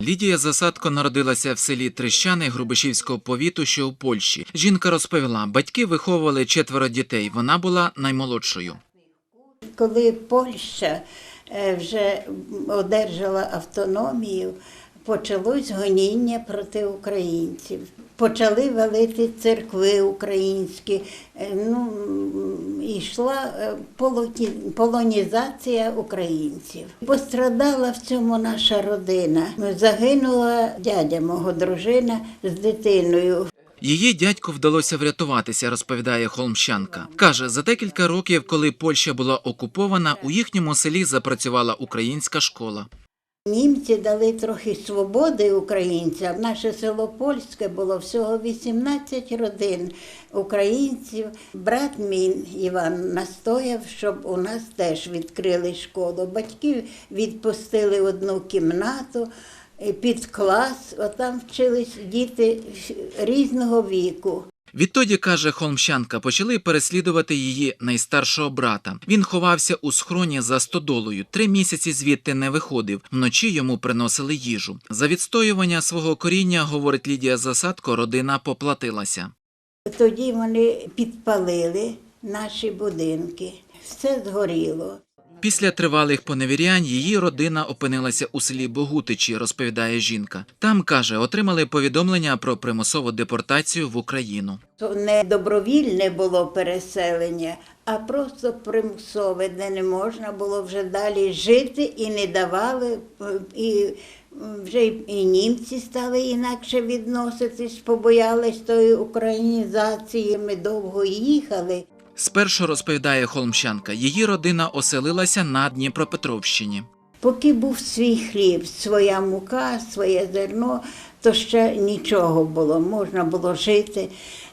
Лідія Засадко народилася в селі Трещани Грубишівського повіту, що у Польщі. Жінка розповіла, батьки виховували четверо дітей. Вона була наймолодшою. Коли Польща е, вже одержала автономію, почалось гоніння проти українців. Почали валити церкви українські. Е, Ну, йшла е, полонізація українців. Пострадала в цьому наша родина. Загинула дядя мого дружина з дитиною. Її дядьку вдалося врятуватися, розповідає холмщанка. Каже, за декілька років, коли Польща була окупована, у їхньому селі запрацювала українська школа. Німці дали трохи свободи українцям. Наше село Польське було всього 18 родин українців. Брат мій Іван настояв, щоб у нас теж відкрили школу. Батьки відпустили одну кімнату е, під клас. Отам вчились діти різного віку. Відтоді, каже холмщанка, почали переслідувати її найстаршого брата. Він ховався у схроні за стодолою. Три місяці звідти не виходив. Вночі йому приносили їжу. За відстоювання свого коріння, говорить Лідія Засадко, родина поплатилася. Тоді вони підпалили наші будинки. Все згоріло. Після тривалих поневірянь її родина опинилася у селі Богутичі, розповідає жінка. Там каже, отримали повідомлення про примусову депортацію в Україну. То не добровільне було переселення, а просто примусове, де не можна було вже далі жити і не давали. І вже і німці стали інакше відноситись, побоялись тої українізації. Ми довго їхали. Спершу розповідає холмщанка, її родина оселилася на Дніпропетровщині. Поки був свій хліб, своя мука, своє зерно, то ще нічого було, можна було жити.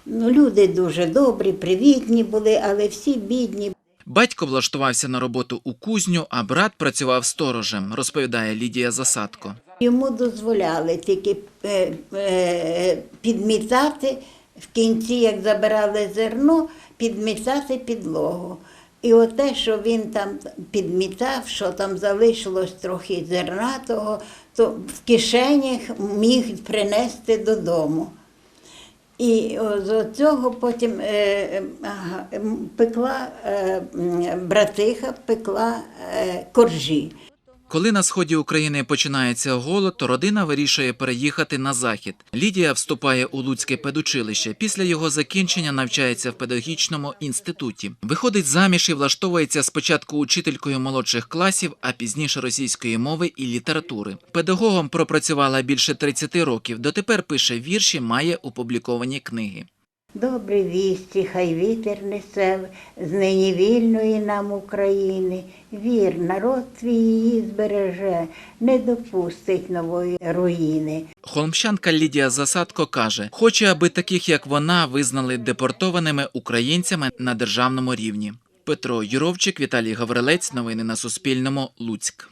Ну, люди дуже добрі, привітні були, але всі бідні. Батько влаштувався на роботу у кузню, а брат працював сторожем, розповідає Лідія Засадко. Йому дозволяли тільки е, е, підмітати в кінці, як забирали зерно, підмітати підлогу. І оте, що він там підмітав, що там залишилось трохи зернатого, то в кишенях міг принести додому. І з цього потім е, е, пекла е, братиха, пекла е, коржі. Коли на сході України починається голод, то родина вирішує переїхати на захід. Лідія вступає у Луцьке педучилище. Після його закінчення навчається в педагогічному інституті. Виходить заміж і влаштовується спочатку учителькою молодших класів, а пізніше російської мови і літератури. Педагогом пропрацювала більше 30 років. Дотепер пише вірші, має опубліковані книги. Добрі вісті, хай вітер несе з нині вільної нам України. Вір, народ твій її збереже, не допустить нової руїни. Холмщанка Лідія Засадко каже, хоче, аби таких як вона визнали депортованими українцями на державному рівні. Петро Юровчик, Віталій Гаврилець. Новини на Суспільному. Луцьк.